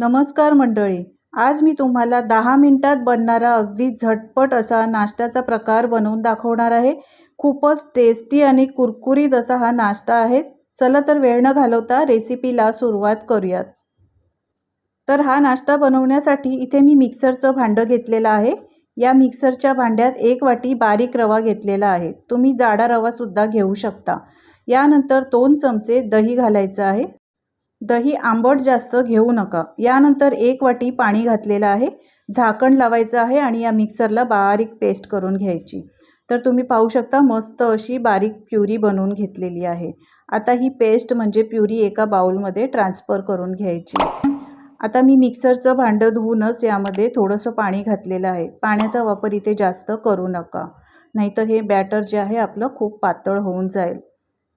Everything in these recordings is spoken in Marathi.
नमस्कार मंडळी आज मी तुम्हाला दहा मिनटात बनणारा अगदी झटपट असा नाश्त्याचा प्रकार बनवून दाखवणार आहे. खूपच टेस्टी आणि कुरकुरीत असा हा नाश्ता आहे. चला तर वेळ न घालवता रेसिपीला सुरुवात करूयात. तर हा नाश्ता बनवण्यासाठी इथे मी मिक्सरचं भांडं घेतलेलं आहे. या मिक्सरच्या भांड्यात एक वाटी बारीक रवा घेतलेला आहे. तुम्ही जाडा रवासुद्धा घेऊ शकता. यानंतर दोन चमचे दही घालायचं आहे. दही आंबट जास्त घेऊ नका. यानंतर एक वाटी पाणी घातलेलं आहे. झाकण लावायचं आहे आणि या मिक्सरला बारीक पेस्ट करून घ्यायची. तर तुम्ही पाहू शकता मस्त अशी बारीक प्युरी बनवून घेतलेली आहे. आता ही पेस्ट म्हणजे प्युरी एका बाउलमध्ये ट्रान्सफर करून घ्यायची. आता मी मिक्सरचं भांडं धुवूनच यामध्ये थोडंसं पाणी घातलेलं आहे. पाण्याचा वापर इथे जास्त करू नका. नाहीतर हे बॅटर जे आहे आपलं खूप पातळ होऊन जाईल.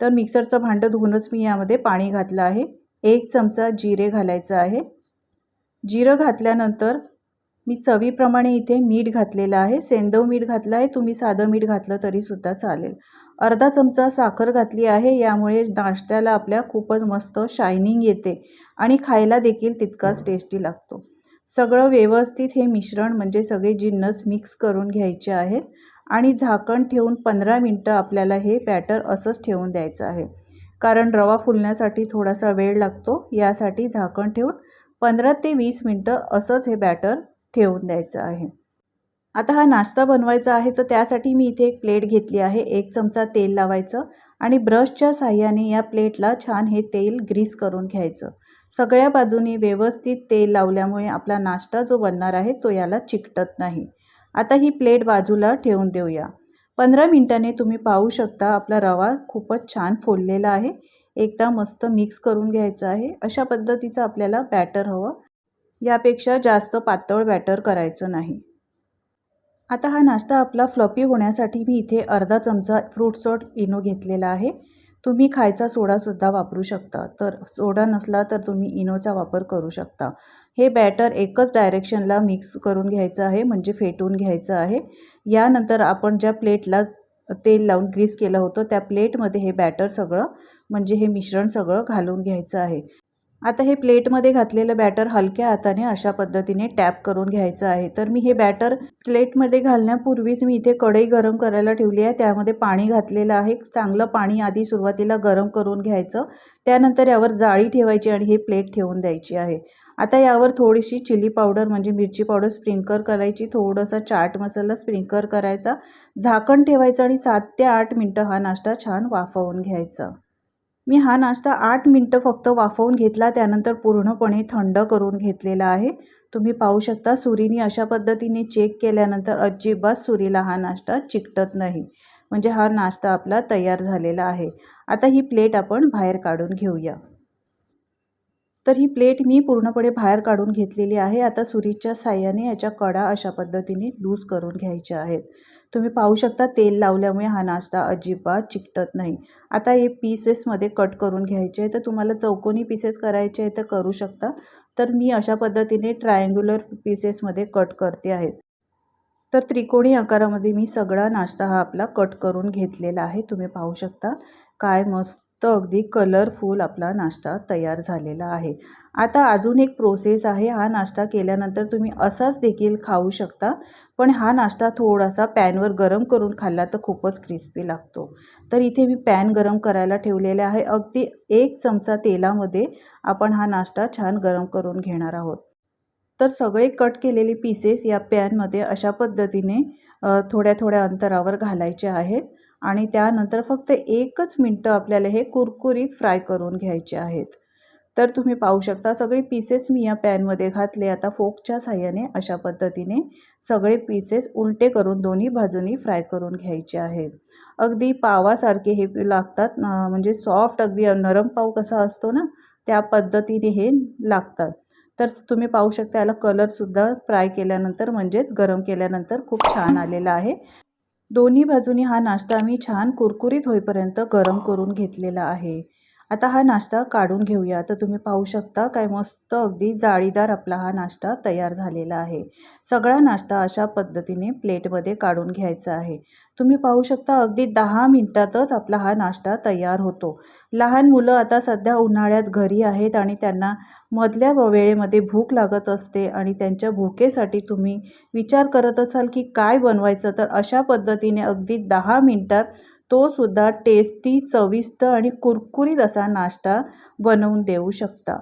तर मिक्सरचं भांडं धुवूनच मी यामध्ये पाणी घातलं आहे. एक चमचा जिरे घालायचं आहे. जिरं घातल्यानंतर मी चवीप्रमाणे इथे मीठ घातलेलं आहे. सेंदव मीठ घातलं आहे. तुम्ही साधं मीठ घातलं तरीसुद्धा चालेल. अर्धा चमचा साखर घातली आहे. यामुळे नाश्त्याला आपल्या खूपच मस्त शायनिंग येते आणि खायला देखील तितकाच टेस्टी लागतो. सगळं व्यवस्थित हे मिश्रण म्हणजे सगळे जिन्नस मिक्स करून घ्यायचे आहेत आणि झाकण ठेवून पंधरा मिनटं आपल्याला हे बॅटर असंच ठेवून द्यायचं आहे. कारण रवा फुलण्यासाठी थोडासा वेळ लागतो यासाठी झाकण ठेवून पंधरा ते वीस मिनटं असंच हे बॅटर ठेवून द्यायचं आहे. आता हा नाश्ता बनवायचा आहे तर त्यासाठी मी इथे एक प्लेट घेतली आहे. एक चमचा तेल लावायचं आणि ब्रशच्या साह्याने या प्लेटला छान हे तेल ग्रीस करून घ्यायचं. सगळ्या बाजूनी व्यवस्थित तेल लावल्यामुळे आपला नाश्ता जो बनणार आहे तो याला चिकटत नाही. आता ही प्लेट बाजूला ठेवून देऊया. पंधरा मिनटाने तुम्ही पाहू शकता आपला रवा खूपच छान फुललेला आहे. एकदा मस्त मिक्स करून घ्यायचं आहे. अशा पद्धतीचं आपल्याला बॅटर हवं. यापेक्षा जास्त पातळ बॅटर करायचं नाही. आता हा नाश्ता आपला फ्लपी होण्यासाठी मी इथे अर्धा चमचा फ्रूट सॉट इनो घेतलेला आहे. तुम्ही खायचा सोडासुद्धा वापरू शकता. तर सोडा नसला तर तुम्ही इनोचा वापर करू शकता. हे बॅटर एकच डायरेक्शनला मिक्स करून घ्यायचं आहे म्हणजे फेटून घ्यायचं आहे. यानंतर आपण ज्या प्लेटला तेल लावून ग्रीस केलं होतं त्या प्लेटमध्ये हे बॅटर सगळं म्हणजे हे मिश्रण सगळं घालून घ्यायचं आहे. आता हे प्लेटमध्ये घातलेलं बॅटर हलक्या हाताने अशा पद्धतीने टॅप करून घ्यायचं आहे. तर मी हे बॅटर प्लेटमध्ये घालण्यापूर्वीच मी इथे कढई गरम करायला ठेवली आहे. त्यामध्ये पाणी घातलेलं आहे. चांगलं पाणी आधी सुरुवातीला गरम करून घ्यायचं. त्यानंतर यावर जाळी ठेवायची आणि हे प्लेट ठेवून द्यायची आहे. आता यावर थोडीशी चिली पावडर म्हणजे मिरची पावडर स्प्रिंकर करायची. थोडंसं चाट मसाला स्प्रिंकर करायचा. झाकण ठेवायचं आणि सात ते आठ मिनटं हा नाश्ता छान वाफवून घ्यायचा. मी हा नाश्ता आठ मिनटं फक्त वाफवून घेतला त्यानंतर पूर्णपणे थंड करून घेतलेला आहे. तुम्ही पाहू शकता सुरीने अशा पद्धतीने चेक केल्यानंतर अजिबात सुरीला हा नाश्ता चिकटत नाही. म्हणजे हा नाश्ता आपला तयार झालेला आहे. आता ही प्लेट आपण बाहेर काढून घेऊया. तर ही प्लेट मी पूर्णपणे बाहेर काढून घेतलेली आहे. आता सुरीच्या साह्याने याच्या कडा अशा पद्धतीने लूज करून घ्यायच्या आहेत. तुम्ही पाहू शकता तेल लावल्यामुळे हा नाश्ता अजिबात चिकटत नाही. आता हे पीसेसमध्ये कट करून घ्यायचे आहे तर तुम्हाला चौकोनी पीसेस करायचे आहे तर करू शकता. तर मी अशा पद्धतीने ट्रायंग्युलर पीसेसमध्ये कट करते आहेत. तर त्रिकोणी आकारामध्ये मी सगळा नाश्ता हा आपला कट करून घेतलेला आहे. तुम्ही पाहू शकता काय मस्त तर अगदी कलरफुल आपला नाश्ता तयार झालेला आहे. आता अजून एक प्रोसेस आहे. हा नाश्ता केल्यानंतर तुम्ही असाच देखील खाऊ शकता. पण हा नाश्ता थोडासा पॅनवर गरम करून खाल्ला तर खूपच क्रिस्पी लागतो. तर इथे मी पॅन गरम करायला ठेवलेले आहे. अगदी एक चमचा तेलामध्ये आपण हा नाश्ता छान गरम करून घेणार आहोत. तर सगळे कट केलेले पीसेस या पॅनमध्ये अशा पद्धतीने थोड्या थोड्या अंतरावर घालायचे आहेत. आणि त्यानंतर फक्त एकच मिनटं आपल्याला हे कुरकुरीत फ्राय करून घ्यायचे आहेत. तर तुम्ही पाहू शकता सगळे पीसेस मी या पॅनमध्ये घातले. आता फोकच्या साह्याने अशा पद्धतीने सगळे पीसेस उलटे करून दोन्ही बाजूनी फ्राय करून घ्यायचे आहेत. अगदी पावासारखे हे लागतात म्हणजे सॉफ्ट अगदी नरम पाव कसा असतो ना त्या पद्धतीने हे लागतात. तर तुम्ही पाहू शकता याला कलरसुद्धा फ्राय केल्यानंतर म्हणजेच गरम केल्यानंतर खूप छान आलेला आहे. दोन्ही बाजूनी हा नाश्ता मी छान कुरकुरीत होईपर्यंत गरम करून घेतलेला आहे. आता हा नाश्ता काढून घेऊया. तर तुम्ही पाहू शकता काय मस्त अगदी जाळीदार आपला हा नाश्ता तयार झालेला आहे. सगळा नाश्ता अशा पद्धतीने प्लेटमध्ये काढून घ्यायचा आहे. तुम्ही पाहू शकता अगदी दहा मिनटातच आपला हा नाश्ता तयार होतो. लहान मुलं आता सध्या उन्हाळ्यात घरी आहेत आणि त्यांना मधल्या वेळेमध्ये भूक लागत असते आणि त्यांच्या भूकेसाठी तुम्ही विचार करत असाल की काय बनवायचं? तर अशा पद्धतीने अगदी दहा मिनटात तो सुद्धा टेस्टी चविष्ट आणि कुरकुरीत असा नाश्ता बनवून देऊ शकता.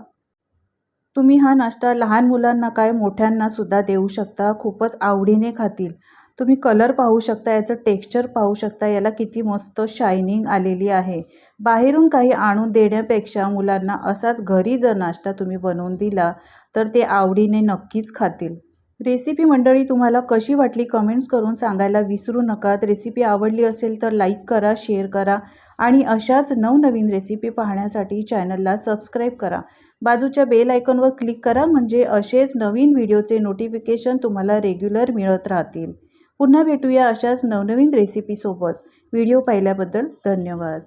तुम्ही हा नाश्ता लहान मुलांना काय मोठ्यांना सुद्धा देऊ शकता खूपच आवडीने खातील. तुम्ही कलर पाहू शकता याचं टेक्स्चर पाहू शकता याला किती मस्त शायनिंग आलेली आहे. बाहेरून काही आणून देण्यापेक्षा मुलांना असाच घरी जर नाश्ता तुम्ही बनवून दिला तर ते आवडीने नक्कीच खातील. रेसिपी मंडळी तुम्हाला कशी वाटली कमेंट्स करून सांगायला विसरू नका. रेसिपी आवडली असेल तर लाईक करा शेअर करा आणि अशाच नवनवीन रेसिपी पाहण्यासाठी चॅनलला सबस्क्राईब करा. बाजूच्या बेल आयकॉनवर क्लिक करा म्हणजे असेच नवीन व्हिडिओचे नोटिफिकेशन तुम्हाला रेग्युलर मिळत राहतील. पुन्हा भेटूया अशाच नवनवीन रेसिपीसोबत व्हिडिओ पाहिल्याबद्दल धन्यवाद.